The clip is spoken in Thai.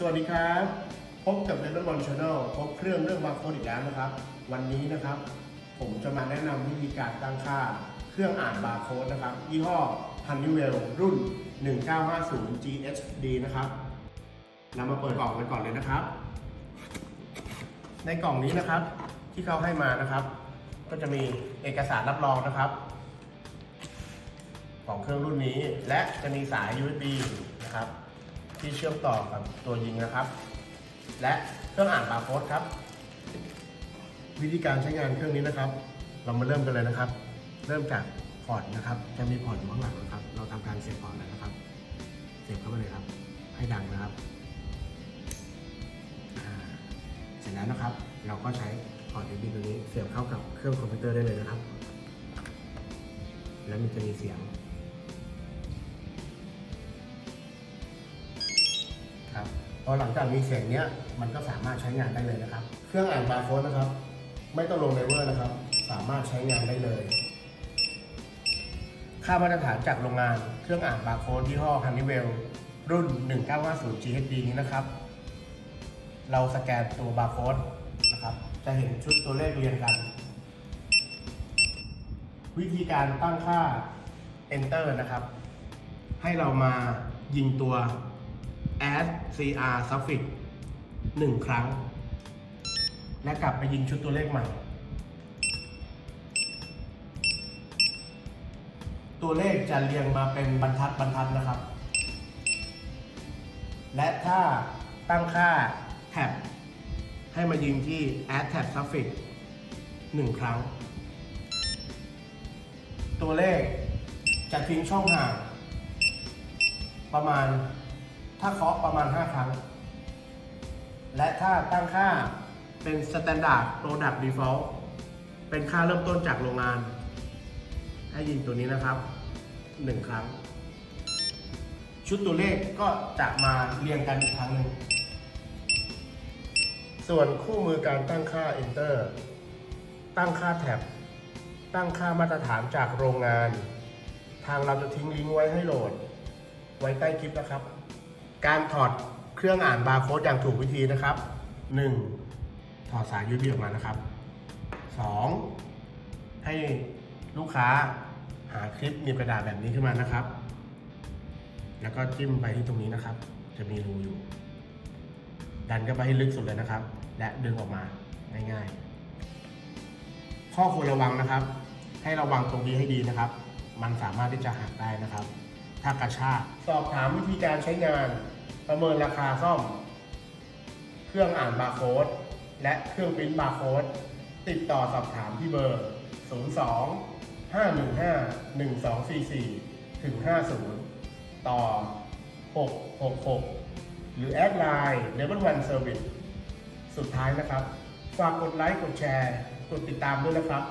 สวัสดีครับ พบกับ Level One Channel พบเครื่องเรื่องบาร์โคดอีกแล้วนะครับ วันนี้นะครับ ผมจะมาแนะนำวิธีการตั้งค่า เครื่องอ่านบาร์โค้ดนะครับ ยี่ห้อ Honeywell รุ่น 1950 GHD นะครับเรามาเปิดกล่องกันก่อนเลยนะครับ ในกล่องนี้นะครับที่เขาให้มานะครับ ก็จะมีเอกสารรับรองนะครับ ของเครื่องรุ่นนี้และจะมีสาย USB นะครับ ที่เชื่อมต่อกับตัวยิงนะครับ และเครื่องอ่านบาร์โค้ดครับ วิธีการใช้งานเครื่องนี้นะครับ เรามาเริ่มกันเลยนะครับ เริ่มจากพอร์ตนะครับ จะมีพอร์ตอยู่ข้างหลังนะครับ เราทำการเสียบพอร์ตเลยนะครับ เสียบเข้าไปเลยครับ ให้ดังนะครับ เสร็จแล้วนะครับ เราก็ใช้พอร์ต USB ตัวนี้เสียบเข้ากับเครื่องคอมพิวเตอร์ได้เลยนะครับ แล้วมันจะมีเสียง พอหลังจากมีเสียงเนี้ยมันก็สามารถใช้งานได้เลยนะครับ เครื่องอ่านบาร์โค้ดนะครับ ไม่ต้องลงเลเวอร์นะครับ สามารถใช้งานได้เลย ค่ามาตรฐานจากโรงงานเครื่องอ่านบาร์โค้ดยี่ห้อ Honeywell รุ่น 1950 GHD นี้นะครับ เราสแกนตัวบาร์โค้ดนะครับ จะเห็นชุดตัวเลขเรียงกัน วิธีการตั้งค่า enter นะครับ ให้เรามายิงตัว add cr suffix หนึ่งครั้ง และกลับไปยิงชุดตัวเลขใหม่ ตัวเลขจะเรียงมาเป็นบรรทัดบรรทัดนะครับ และถ้าตั้งค่าแท็บให้มายิงที่ add tab suffix หนึ่งครั้ง ตัวเลขจะทิ้งช่องห่างประมาณ ถ้าเคาะประมาณ 5 ครั้ง และถ้าตั้งค่าเป็น Standard Product Default เป็นค่าเริ่มต้นจากโรงงาน ให้ยิงตัวนี้นะครับ 1 ครั้ง ชุดตัวเลขก็จะมาเรียงกันอีกครั้งหนึ่ง ส่วนคู่มือการตั้งค่า Enter ตั้งค่าแท็บ ตั้งค่ามาตรฐานจากโรงงาน ทางเราจะทิ้งลิงก์ไว้ให้โหลด ไว้ใต้คลิปนะครับ การถอดเครื่องอ่านบาร์โค้ดอย่างถูกวิธีนะครับ 1. ถอดสาย USB ออกมานะครับ 2. ให้ลูกค้าหาคลิปมีกระดาษแบบนี้ขึ้นมานะครับ แล้วก็จิ้มไปที่ตรงนี้นะครับ จะมีรูอยู่ ดันเข้าไปให้ลึกสุดเลยนะครับ และดึงออกมาง่ายๆ ข้อควรระวังนะครับ ให้ระวังตรงนี้ให้ดีนะครับ มันสามารถที่จะหักได้นะครับ ถ้ากระชากสอบถามวิธีการใช้งาน ประเมินราคาซ่อม เครื่องอ่านบาร์โค้ดและเครื่องปริ้นบาร์โค้ดติดต่อสอบถามที่เบอร์ 02 515 1244 ถึง 50 ต่อ 666 หรือแอดไลน์ Level One Service สุดท้ายนะครับ ฝากกดไลค์ กดแชร์ กดติดตามด้วยนะครับ